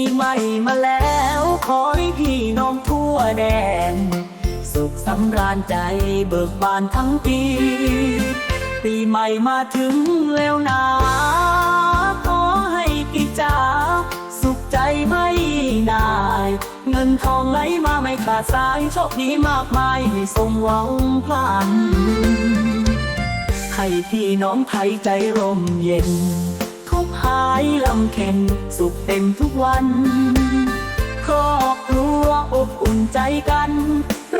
ีใหม่มาแล้ว ขอให้พี่น้องทั่วแดน สุขสำราญใจเบิกบานทั้งปี ปีใหม่มาถึงแล้วนาขอให้พี่จ๋าสุขใจไม่นาย เงินทองไหลมาไม่ขาดสายโชคดีมากมายสมหวังพลันให้พี่น้องไทยใจร่มเย็น หายลำเค็นสุขเต็มทุกวัน ครอบครัวอบอุ่นใจกัน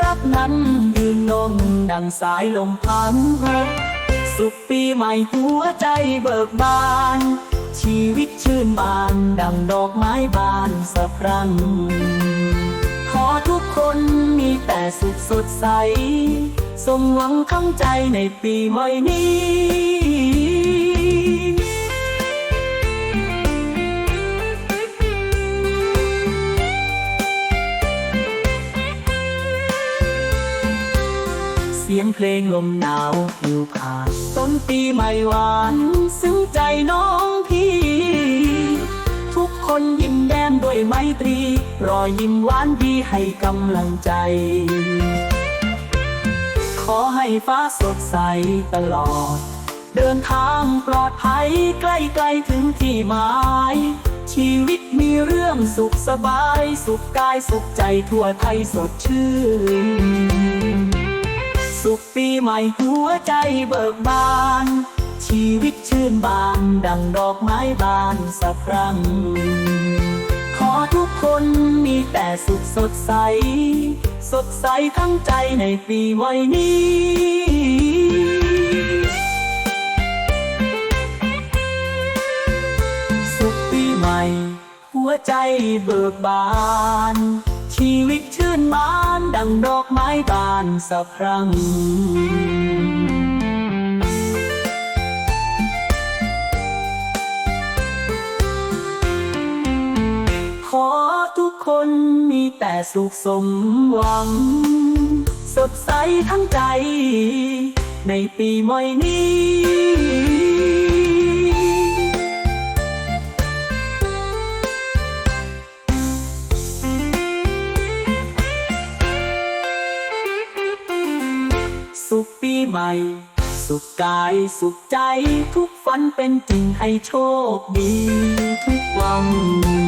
รักนั้นยืนนงดังสายลมพันสุขปีใหม่หัวใจเบิกบาน ชีวิตชื่นบานดังดอกไม้บานสะพรั่งขอทุกคนมีแต่สุขสดใส สมหวังทั้งใจในปีใหม่นี้ สียงเพลงลมหนาวผิวผ่านต้นปีใหม่หวานซึ้งใจน้องพี่ ทุกคนยิ้มแย้มด้วยไมตรี รอยยิ้มหวานดีให้กำลังใจ ขอให้ฟ้าสดใสตลอด เดินทางปลอดภัยใกล้ๆถึงที่หมายชีวิตมีเรื่องสุขสบาย สุขกายสุขใจทั่วไทยสดชื่น หม่หัวใจเบิกบาน ชีวิตชื่นบานดังดอกไม้บานสะพรั่งขอทุกคนมีแต่สุขสดใส สดใสทั้งใจในปีใหม่นี้สุขปีใหม่หัวใจเบิกบาน ชีวิตชื่นบาน ดังดอกไม้บานสะพรั่ง คนมีแต่สุขสมหวัง สดใสทั้งใจ ในปีใหม่นี้สุขปีใหม่ สุขกายสุขใจ ทุกฝันเป็นจริงให้โชคดีทุกวัน